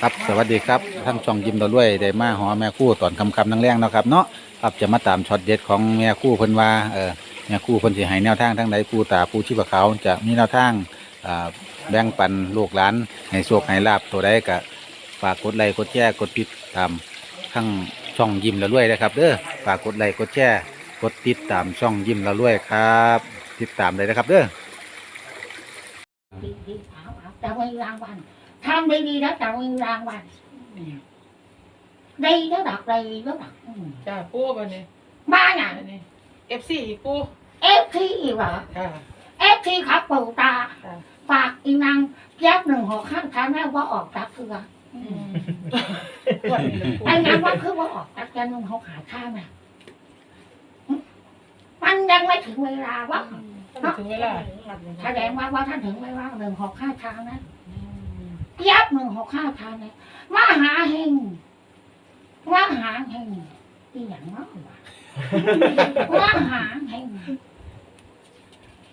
ครับสวัสดีครับท่านช่องยิ้มเราด้วยได้มาหอแม่คู่ตอนคำคำนั่งแรงเนาะครับเนาะครับจะมาตามช็อตเด็ดของแม่คู่เพิ่นว่าเออแม่คู่เพิ่นสิให้แนวทางทั้งใดผู้ตาผู้ชีพเขาจะมีแนวทางอ่าแบ่งปันลูกหลานให้โชคให้ลาบตัวใดก็ฝากกดไลค์กดแชร์กดติดตามทั้งช่องยิ้มเราด้วยนะครับเด้อฝากกดไลค์กดแชร์กดติดตามช่องยิ้มเราด้วยครับ ติดตามเลยนะครับเด้อดีดีเอาเอาจะมีรางวัล ทำดีดีๆแล้วจะมีรางวัลดีแล้วดักดีแล้วดักอืมจ้าปูบันนี้บ้านอะอันนี้เอฟซีปูเอฟทีเหรอค่ะเอฟทีครับปู่ตาค่ะฝากอีนางแยกหนึ่งหกข้างทางแม่ว่าออกจากเรือออืมวันนี้เลยปูไอ้นางว่าคือว่าออกจากแกหนึ่งหกหาข้างน่ะมันยังไม่ถึงเวลาวะต้องถึงเวลาแสดงว่าว่าท่านถึงเวลาหนึ่งหกห้าทางนะ ยับหนึ่งหกห้าทางนะมาหาเฮงมาหาเฮงอีหยังเนาะวะมาหาเฮง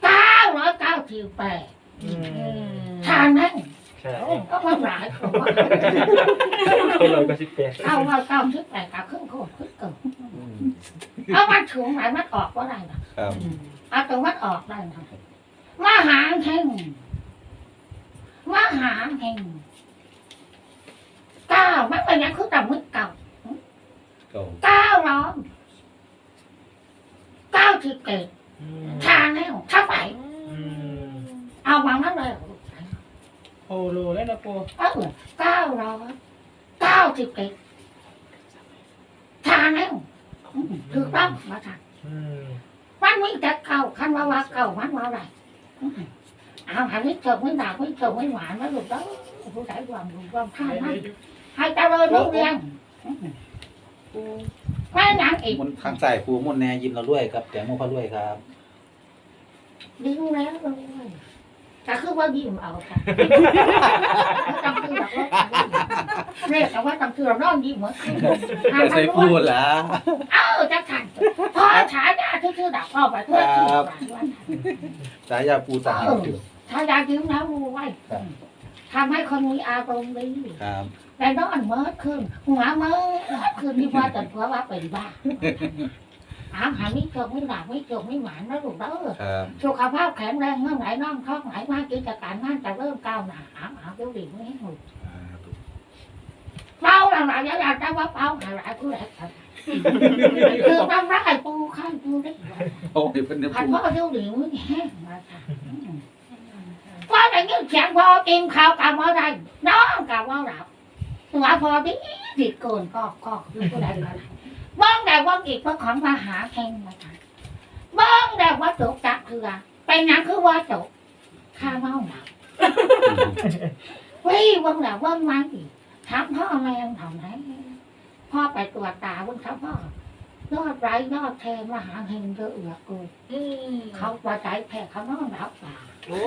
เก้าร้อยเก้าสิบแปดอืมทางนั้นใช่ก็มาหลายคนว่าเป็นร้อยเก้าสิบแปดเก้าร้อยเก้าสิบแปดกับครึ่งโคตรครึ่งเกินเอามันถูงไหนมันออกว่าได้หรอครับเอาตรงมันออกได้นะมาหาเฮง มาหาเฮงเก้ามันเป็นอยังคือต่ำมือเก่าเก้าเก้าร้อยเก้าสิบเอ็ดทางแล้วเท่าไหร่อืมเอาวางนั่นเลยโอ้โหแล้วนะปูเออเก้าร้อยเก้าสิบเอ็ดทางแล้วอืมถูกต้องมาทางอืมมันมีแต่เก่าคันว่าว่าเก่ามันว่าอะไรอืม เอาหันนี้เจบไม่หนาไม่เจบไม่หวานนะลูกเด้อผู้ใดหวังลูกความท่าให้ให้เจริญรุ่งเรืองอืมปูไม่หนังอีกมุนข้างใส่ปูมุนแน่ยิ้มเราด้วยครับแตงโมพระด้วยครับดิ้งแล้วเลยแต่คือว่ายิ้มเอาค่ะจำคือแบบว่าเรียกแต่ว่าจำคือเราน้องยิ้มเหมือนกันใส่ปูละเออจะขันพอฉายาที่ชื่อดักพ่อไปเพื่อที่ว่าสายาปูตาจุด ถ้ายายิ้มแล้วรู้ไว้ครับ ทำให้คนมีอารมณ์ดีครับแต่นอนเมื่อคืนหัวเมื่อคืนที่ว่าแต่ผัวว่าเป็นบ้าถามหาไม่เจอไม่หลับไม่เจอไม่หวานนะลูกเด้อครับสุขภาพแข็งแรงเมื่อไหร่น้องท้องไหนมากิจการงานจะเริ่มก้าวหน้าหาหาเดี๋ยวดีไม่ให้หมดเป้าหลังๆอยากจะว่าเป้าหลายผู้ใดครับคือต้องรักไอ้ปูข้างปูได้โอ้ยเพิ่นเด้อขันปูพ่อเดี๋ยวดีไม่แห้งมาค่ะ ว่าแต่เงี้ยเสียงพอกินข้าวกับว่าได้น้องกับว่าหลับหัวพอดีดีเกินก็ก็คือผู้ใดก็ได้บ้องแต่ว่าอีกเพราะของมาหาแข่งมาค่ะบ้องแต่ว่าจบจักคือเป็นหยังคือว่าจบข้าเมาหลับเฮ้ยว่างแต่ว่ามันอีกถามพ่อแม่ทำไหนพ่อไปตรวจตาบิ่งครับพ่อ ยอดไร้ยอดแทนมาหาเฮงเยอะเหลือเกินอืมเขาว่าใจแพ้เขานอนรับตาโอ้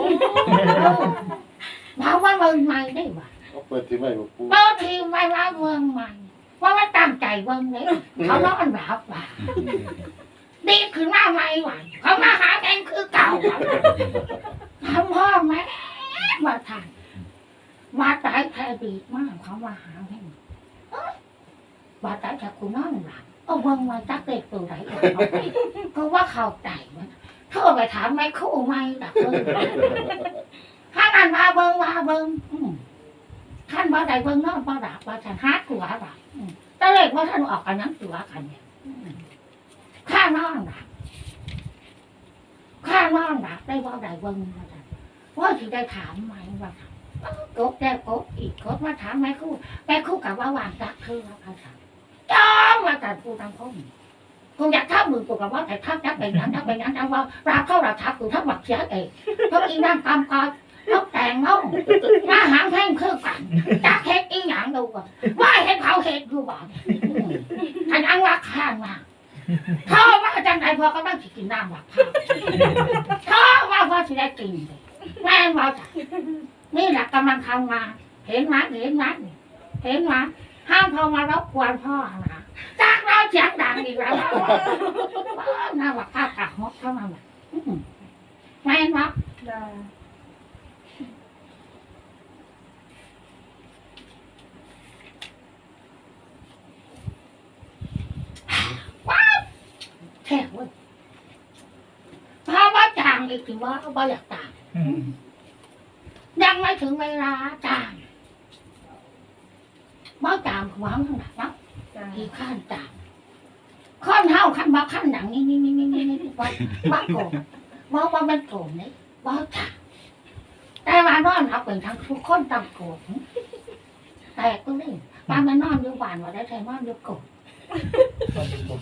เพราะว่าเมืองใหม่ได้ว่ะเอาเปิดที่ไม่บอกปูเปิดทีไม่ว่าเมืองใหม่ว่ามันตั้งใจเมืองนี้เขานอนรับว่ะดีขึ้นมาใหม่ว่ะเขามาหาเองคือเก่าว่ะทำพ่อแม่มาทานมาใจแพ้ดีมากเขามาหาเองเอ้ยว่าใจแค่คุณนอนหลับ เอาเมืองมาจักเด็กตัวไหนก็ว่าเข้าใจมันโทรไปถามไหมคู่ไม่ดับเบิ้งท่านอันมาเบิ้งมาเบิ้งท่านบ่ได้เบิ้งนอนบ่ดับบ่ฉันหาตัวดับอืมแต่เล็กว่าท่านออกกันนั้นตัวกันเนี่ยข้านอนดับข้านอนดับได้บ่ได้เบิ้งว่าฉันว่าที่ได้ถามไหมว่าฉันเอ้ากบแล้วกบอีกกบมาถามไหมคู่แม่คู่กับว่าวางจักคือว่าฉัน จอมมาแต่ผู้ทางพ่อกูอยากทับมือกูกับว่าแต่ทับยักเป็นนั้นทับเป็นนั้นทับว่าราเข้าราทับกูทับหมักเสียเองเพราะอีนั่งกำกอลกแต่งน้องมาหางแท่งคือกันจักเฮ็ดอีหยังดูก่อนว่าเห็นเขาเฮ็ดอยู่บ่อันอังรักข้างมาท่อว่าจังไหนพอก็ต้องสิกินน้ำหลักข้าวท่อว่าพอสิได้กินแม่งว่าจ้ะนี่แหละกำลังทำงาเห็นไหมเห็นไหมเห็นไหม ห้ามพอมารบกวนพ่อนะจากเราเสียงดังอีกแล้วน่าว่าข้าตาฮอกเข้ามาแบบแม่เนาะแค่เว้ยพ่อว่าจางเลยถือว่าบ่อยากจางยังไม่ถึงเวลาจาง บ่ตามหวังทั้งหลายเนาะจ้าที่ข้านตามข้อนเท้าขั้นบ่ขั้นหนังนี่นี่นี่นี่นี่นี่บ่บ่โกงบ่บ่มันโกงนี่บ่ตามแต่ว่านอนเอาเป็นทั้งทุกคนต้องโกงแต่ก็นี่บางมันนอนอยู่บ้านว่าได้แต่นอนอยู่โกงตอนเป็นผม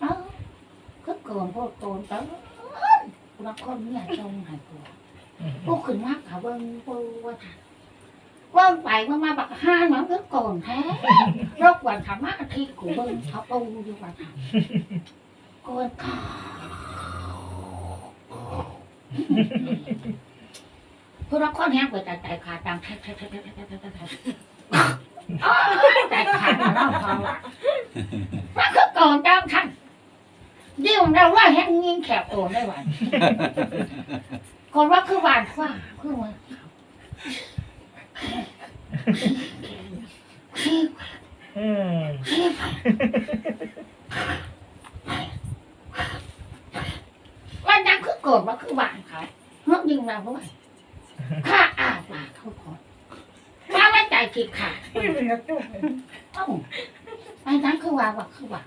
เออก็โกนพวกโกนแต่บางคนเนี่ยจงหายตัวอืมพวกขึ้นมากค่ะเบิ้งปูว่าค่ะ เบิ้งไปว่ามาบักห้ามันก็โกนแท้โรควันธรรมะอาทิตย์กูเบิ้งเขาปูอยู่ว่าค่ะโกนขาพวกเราคนแห้งไปแต่ใจขาดดังแท้แท้แท้แท้แท้แท้แท้แท้ใจขาดมาเล่าเขาอะมันก็โกนจังท่านยิ่งเราว่าแห้งยิ่งแขบโกนได้หวันคนว่าคือหวานกว่าคือมันอืม วันนั้นคือโกรธว่าคือหวานเขาเมื่อยิงเราด้วยข้าอาบปากเขาก่อนถ้าว่าใจผิดขาดเอ้าอันนั้นคือว่าว่าคือหวาน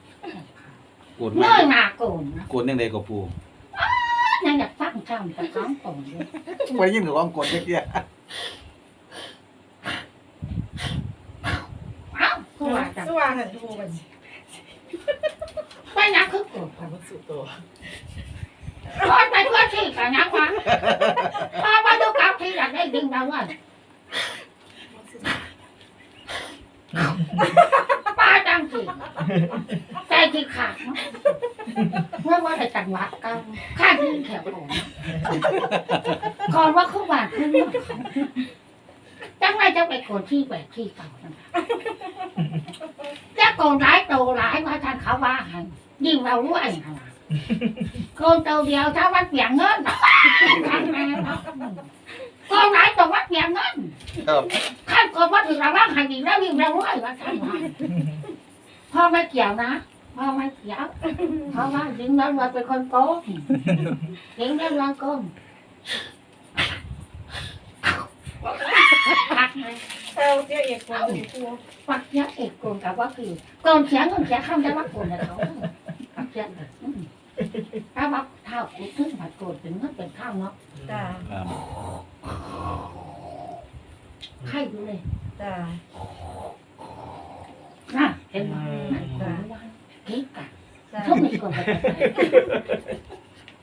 โกนเนื่อยหนาโกนนะโกนยังไงก็ปูยังอยากฟังคำแต่ท้องโกนเลย ไปยินกับว่ากดเยอะ เอ้า คือวางกันทูมันไม่นักคือโกรธผ่านมาสู่ตัวรอดไปเพื่อที่กันนักวะพอมาดูกับที่อยากได้ดึงเราว่าป้าจังสิใจที่ขาดเมื่อว่าได้จังหวะกันข้าดึงแขวผมก่อนว่าเขาหวานขึ้นจังไรจะไปโกนที่แหวกที่เก่าจังจะ โกนร้ายโตร้ายว่าทางเขาว่าให้ยิ่งเรารู้ไอ้ขนาดคนเตาเดียวถ้าวัดเปียงเงินทางแม่เนาะคนไหนต้องวัดเปียงเงินๆครับขั้นคนวัดถึงเราว่างให้ดีแล้ววิ่งเราด้วยว่าท่านว่าพ่อไม่เกี่ยวนะพ่อไม่เกี่ยวเพราะว่าดึงนั้นมาเป็นคนโกงดึงนั้นมาโกงปักเลยแซวเตี้ยเอกคนอยู่ตัวปักเนี้ยเอกโกงกับว่าคือโกงเ sao chứ em còn bị thua? Hoặc nhá em còn cả quá kỳ con chán con chán không đã bắt dạ. dạ. em, ừ, dạ. là cả, không chán rồi ta bắt thao cũng thức mà chờ tính hết เป็นข้าวเนาะจ้าใครดูเลยจ้าน่ะเห็นไหมจ้าเก๊กอะทุกมีคน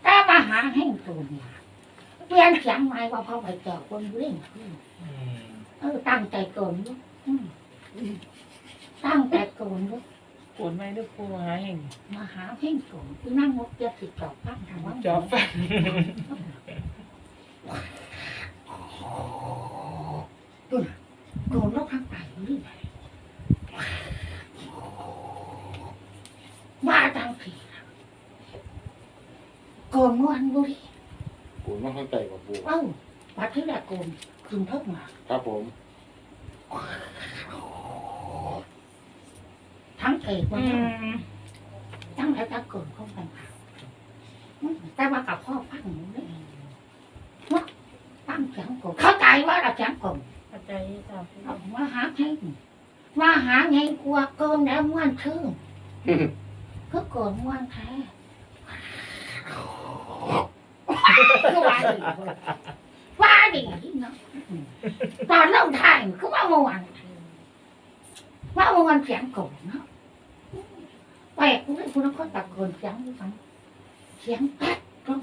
ตามาหาให้ตัวเนี่ยเปลี่ยนเสียงใหม่ว่าเขาไปเจอคนเล่นขึ้น เออตั้งใจโกนลูกอืมตั้งใจโกนลูกโกนไม่ด้วยปูหาแห่งมาหาเพ่งโกนคือนั่งงกเจ็ดสิบจอบตั้งทำว่าจอบฟันโกนลูกทั้งไตหรือไงมาจังผีโกนม้วนบุรี กูไม่เข้าใจกับปู เอ้าวัดที่แรก โกนคืนเพิ่มมาครับผม ทั้งเอกมันอืทั้งมทั้งแล้วตะโกนเข้าไปค่ะอืมแต่ว่ากับพ่อฟังหนูเลยว่าฟังเสียงโกนเข้าใจว่าเราเสียงโกนปัจจัยจ้าเอามาหาเพ่งมาหาไงกลัวโกนแล้วม้วนชื่อก็โกนม้วนแท้ก็ว่าดีเว้ยว่า ดีเนาะอืมตอนเล่าไทยก็ว่าเมื่อวานว่าเมื่อวานเสียงโกนเนาะแปลกเลยคุณคนตะโกนเสียงด้วยซ้ำเสียงแป๊ดร้อง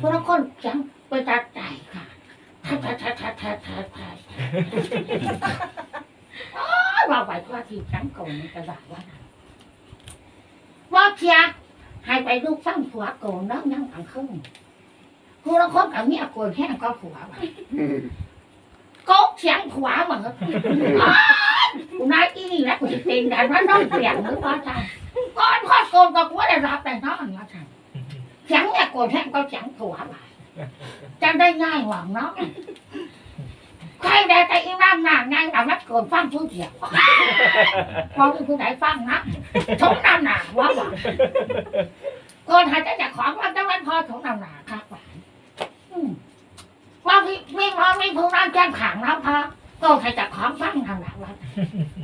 คุณคนเสียงไปตัดใจค่ะทัดทัดทัดทัดทัดทัดทัดโอ้ยว่าไปว่าที่เสียงโกนกระดาษว่าว่าเชียให้ไปลูกฟังผัวโกนแล้วนั่งอังครึ่ งคุณคนกับเมียโกนแห้งก็ผัวว่ะก็เสียงผัวเหมือนกันอ้าวกูนายอีนี่นะกูจะเป็นกันว่าน้องเสียงหรือว่าใช่ก่อนพ่อโกนก็กูได้รับแต่นอนนะท่านเสียงเนี่ยโกนแห้งก็เสียงผัวไปจะได้ง่ายหวังเนาะใครได้แต่อีนั่งนั่งง่ายเอานักโกนฟังผู้เดียวพอเป็นผู้ใดฟังนะชมน้ำหนาว่าหวังโกนหาจะจากของมันต้องมันพอถม ก็ใครจะของฟังทางหลังว่า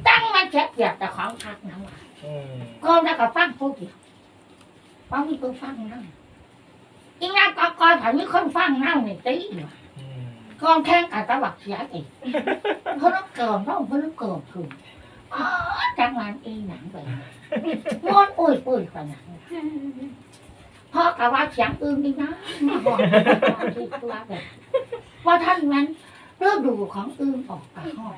ตั้งมันเจ็บเกียบแต่ของพักนะว่าอืมก็แล้วก็ฟังผู้เดียวฟังมีคนฟังนั่งอีนั่นก็คอยผ่านมีคนฟังนั่งนี่ตีว่ะอืมก่อนแข่งกันตะวักเสียอีกเพราะน้ำเกิมเพราะเพราะน้ำเกิมคืออ๋อจังหวะอีหนังไปม้วนอุ้ยปุ้ยไปหนังพ่อกะว่าเสียงอื่นดีนะมาบอกที่ตัวแบบว่าท่านนั้น เลือกดูของอื่นออกไปห้อง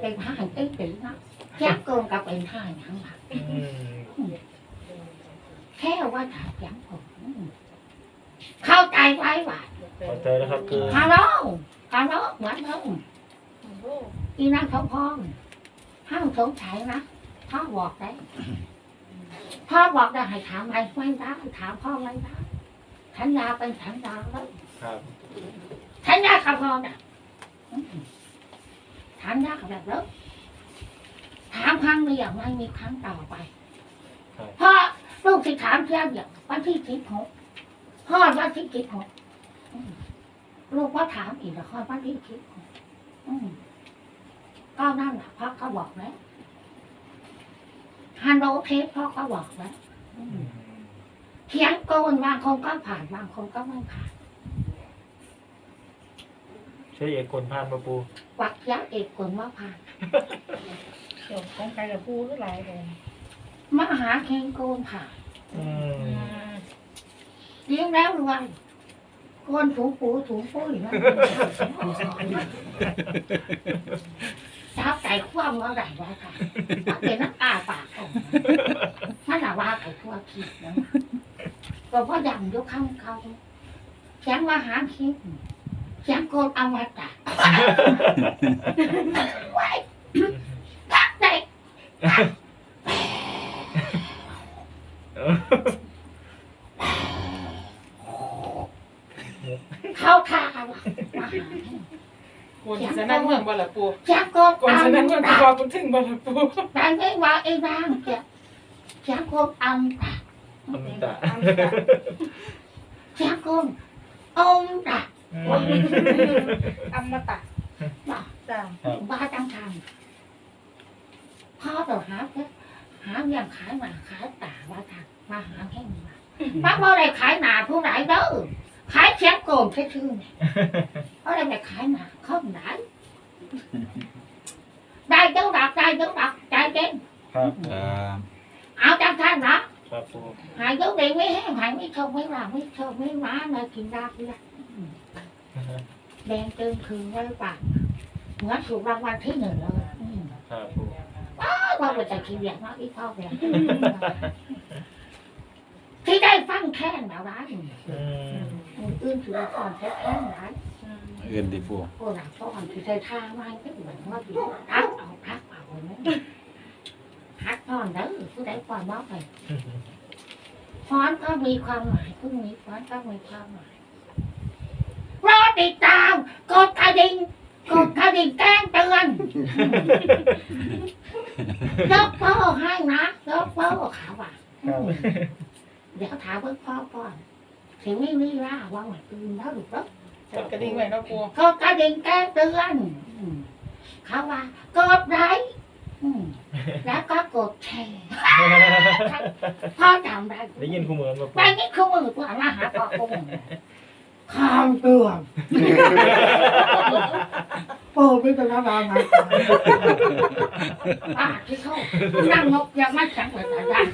เป็นห้าเอ้ยเป็นนะแค่เกินกับเป็นห้าหนังหลักแค่ว่าถามยังผมเข้าใจไว้ว่าเข้าใจแล้วครับปูฮัลโหลฮัลโหลเหมือนเดิมโอ้อีนั่งท้องพองห้ามสงสัยนะพ่อบอกได้พ่อบอกได้ให้ถามอะไรไม่ได้ถามพ่อไม่ได้ สัญญาเป็นสัญญาแล้วครับสัญญากับพ่อน่ะอืมสัญญากับแบบแล้วถามครั้งเดียวไม่มีครั้งต่อไปเพราะลูกที่ถามเที่ยวเดียววันที่สิบหกพ่อวันที่สิบหกอืมลูกว่าถามอีกแล้วพ่อวันที่สิบหกอืมก็นั่นแหละพ่อก็บอกแล้วฮันโดเทปพ่อก็บอกแล้วอือืมมเถียงโกนบางคนก็ผ่านบางคนก็ไม่ผ่านใช้เอกคนพานมาปูวักยักษ์เอกคนว่าผ่านเดี๋ยวของใครกับปูก็หลายเลยมหาเคงโกนผ่านอืมเลี้ยงแล้วรวยโกนถูปูถูปุ้ยนะจับไก่คว่ำเมื่อไหร่วะค่ะมันเป็นน้ำตาปากของมันหนาว่าไก่ทั่วขีดนะ ก็เพราะดำยกข้างเขาเสียงว่าหาคิดเสียงโกนเอามาตัดไว้ตัดได้เข้าท่าวะกวนฉะนั้นเมืองบ่ละปูเสียงโกนกวนเอาฉะนั้นเมืองตัดพอคุณถึงบ่ละปูแต่ไม่ว่าไอ้ร่างเสียเสียงโกนเอาตัด อมตะเสียงโกนเอาตัดอืมอมตะบอกจ้าว่าจังทำพ่อต่อหาเพชรหาเงี้ยขายหมาขายตาว่าทางมาหาแค่นี้มาป้าพ่อได้ขายหนาผู้ไหนเด้อขายเสียงโกนแค่ชื่อเนี่ยเพราะได้ไปขายหนาเข้าไหนได้เจ้าดักได้เจ้าดักใจเย็น ครับ ครับ เอาจังท่านนะครับ ปู หายเจ้าดีไม่แห้งหายไม่ชมไม่ หลังไม่ชมไม่ม้าเลยกินดาเพื่อแดงเติมคืนไว้ปากเหมือนถูกรางวัลที่หนึ่งเลยอืมครับปูว่าไปแต่ขี้เบียกมากที่พ่อแกที่ได้ฟังแค่ไหนวะอืมอื่นถือก่อนแค่แค่ไหนเอื่นดีปูโอ้หลังพ่อก่อนที่ใช้ท่าไม้ก็เหมือนว่าอยู่ทักเอาทักเอาเนี่ยทักพ่อนเด้อผู้ใดปล่อยบอกไป ฟ้อนก็มีความหมายผู้นี้ฟ้อนก็มีความหมายรอติดตามกดกระดิ่งกดกระดิ่งแจ้งเตือนยกโป้ให้นะยกโป้ขาว่ะครับเดี๋ยวถามเพื่อนพ่อก่อนถึงไม่รีล่าว่าหมายตื่นแล้วหรือเปล่าจัดกระดิ่งไว้เนาะปูก็กระดิ่งแจ้งเตือนอืมเขาว่ากดไลค์ อืมแล้วก็กดแชร์พ่อจำได้ได้ยินคู่เหมือนมาปูไปนี่คือมือตัวมาหาพ่อกูคำเตือนโอ้ไม่เป็นไรนะอ่าที่เขานั่งนกยังไม่แข็งเลยแต่ยัน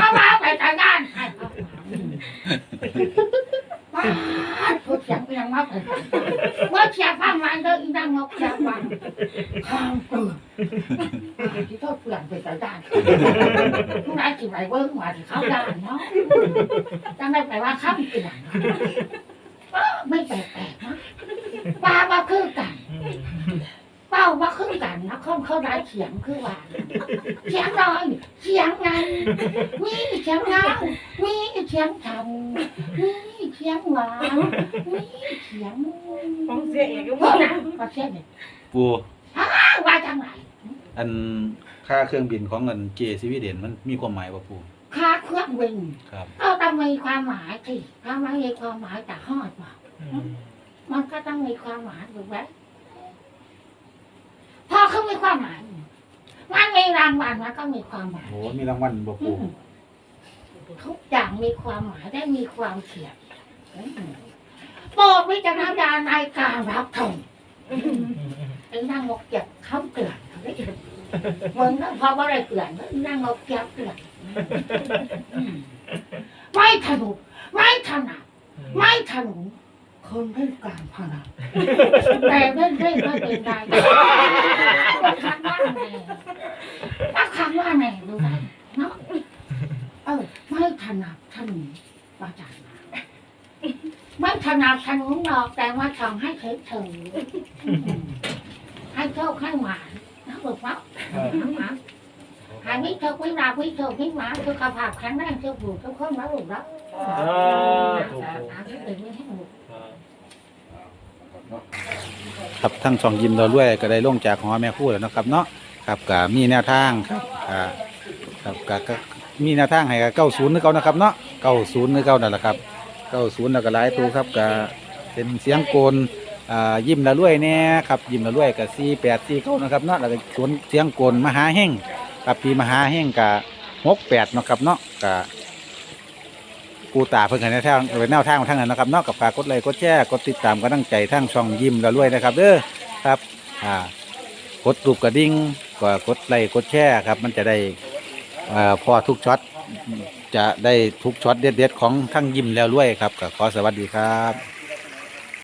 มามาไปแต่ยันให้เขาว้าพูดเสี ยงยังมาไปว่าเสียงฟังมันเด้ออีนั่งนกเสียงฟังคำเตือนที่เขาเปลี่ยนไปแต่ยันผู้ใดที่ไหนเบิ้งมาที่เขาด่านเนาะจังได้ไปว่าคำเตือนเออไม่แปลกๆนะปลาว่าคือกันเป้าว่าคือกันนะคนเขาได้เสียงคือว่าเสียงน้อยเสียงไงมีเสียงเงามีเสียงทำมี ยงหวานมีเสียงของเสียเอกก็พวบ่กนั้นก็เสียงเนี่ยปูว่าจังไหนอันค่าเครื่องบินของเงินเจสวีเดนมันมีความหมายว่าปูค่าเครื่องบินครับก็ต้องมีความหมายสิถ้าไม่มีความหมายจะฮอดว่าอืมมันก็ต้องมีความหมายถูกไหมพอเขามีความหมายมันมีรางวัลมันก็มีความหมายโอ้มีรางวัลบ่อืปูมทุกอย่างมีความหมายได้มีความเขียน โปรดวิจารณญาณในการรับชมไอ้นั่งงกเก็บข้ามเกลื่อนมึงนั่งพอว่าอะไรเกลื่อนนั่งงกเก็บเกลื่อนไม่ถนุกไม่ถนัดไม่ถนุนคนเล่นการพนันแต่เล่นเล่นไม่เป็นไรว่าคำว่าไงว่าคำว่าไงดูได้เนาะเออไม่ถนัดถนุนว่าจังน ไม่ถนัดถนุนหรอกแต่ว่าทำให้เฉยเฉยๆให้โชคให้หวานนะบอกว่าน้ำหมาหายไม่โชคไม่ราบไม่โชคไม่หวานสุขภาพแข็งแรงเจ้าผู้ทุกคนนะลูกนะอ่าถูกหาที่อื่นไม่ให้ลูกครับทั้งช่องยิ้มเราด้วยก็ได้ลงจากหอแม่ครู่แล้วเนาะครับ เนาะครับก็มีแนวทางครับอ่าครับก็ก็มีแนวทางให้กับ90นึกเอานะครับเนาะ90นึกเอานั่นแหละครับ 90แล้วก็หลายตัวครับก็เป็นเสียงโกนอ่ายิ้มละรวยแน่ครับยิ้มละรวยก็48 49นะครับเนาะแล้วก็สวนเสียงโกนมหาแห่งครับพี่มหาแห่งก็68เนาะครับเนาะก็ปูตาเพิ่นให้แนวทางเอาไว้แนวทางทางนั้นนะครับเนาะกับฝากกดไลค์กดแชร์กดติดตามกำลังใจทางช่องยิ้มละรวยนะครับเด้อครับอ่ากดรูปกระดิ่งก็กดไลค์กดแชร์ครับ มันจะได้อ่อพอทุกช็อต จะได้ทุกช็อตเด็ดๆของทั้งยิ้มแล้วรวยครับก็ขอสวัสดีครับ